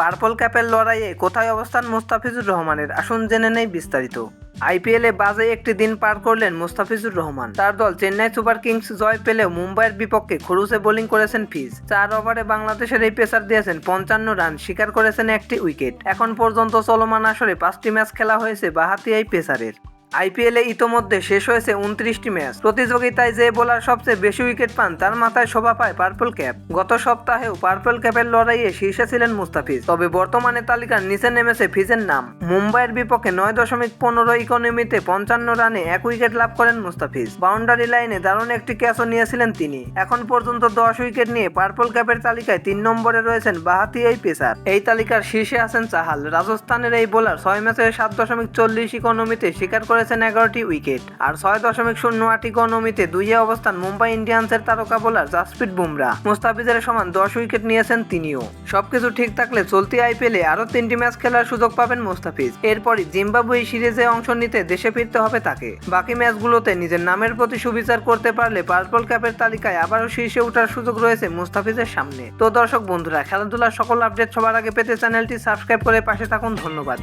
Purple ক্যাপের লড়াইয়ে কোথায় অবস্থান মুস্তাফিজুর রহমানের? আসুন জেনে নেই বিস্তারিত। আইপিএলে বাজে একটি দিন পার করলেন মুস্তাফিজুর রহমান। তার দল চেন্নাই সুপার কিংস জয় পেলেও মুম্বাইয়ের বিপক্ষে খরুসে বোলিং করেছেন ফিজ। চার ওভারে বাংলাদেশের এই পেসার দিয়েছেন পঞ্চান্ন রান, শিকার করেছেন একটি উইকেট। এখন পর্যন্ত চলমান আসরে পাঁচটি ম্যাচ খেলা হয়েছে বাহাতি এই পেসারের। আইপিএলে ইতোমধ্যে শেষ হয়েছে উনত্রিশটি ম্যাচ। প্রতিযোগিতায় যে বোলার সবচেয়ে বেশি উইকেট পান, তার মাথায় শোভা পায় পার্পল ক্যাপ। গত সপ্তাহেও পার্পল ক্যাপের লড়াইয়ে শীর্ষে ছিলেন মুস্তাফিজ। তবে বর্তমানে তালিকার নিচে নেমেছে ফিজের নাম। মুম্বাইয়ের বিপক্ষে নয় দশমিক পনেরো ইকোনমিতে পঞ্চান্ন রানে এক উইকেট লাভ করেন মুস্তাফিজ। বাউন্ডারি লাইনে দারুণ একটি ক্যাচও নিয়েছিলেন তিনি। এখন পর্যন্ত দশ উইকেট নিয়ে পার্পল ক্যাপের তালিকায় তিন নম্বরে রয়েছেন বাহাতি এই পেসার। এই তালিকার শীর্ষে আছেন চাহাল। রাজস্থানের এই বোলার ছয় ম্যাচে সাত দশমিক চল্লিশ ইকোনমিতে শিকার করেছেন এগারোটি উইকেট আর ছয় দশমিক শূন্য আট ইকোনমিতে দুইয়ে অবস্থান মুম্বাই ইন্ডিয়ান্সের তারকা বোলার জাসপ্রীত বুমরা। মুস্তাফিজের সমান দশ উইকেট নিয়েছেন তিনিও। সবকিছু ঠিক থাকলে চলতি আইপিএলে আরও তিনটি ম্যাচ খেলার সুযোগ পাবেন মুস্তাফিজ। এরপরই জিম্বাবুয়ে সিরিজে অংশ নিতে দেশে ফিরতে হবে তাকে। বাকি ম্যাচগুলোতে নিজের নামের প্রতি সুবিচার করতে পারলে পার্পল ক্যাপের তালিকায় আবারও শীর্ষে ওঠার সুযোগ রয়েছে মুস্তাফিজের সামনে। তো দর্শক বন্ধুরা, খেলাধুলার সকল আপডেট সবার আগে পেতে চ্যানেলটি সাবস্ক্রাইব করে পাশে থাকুন। ধন্যবাদ।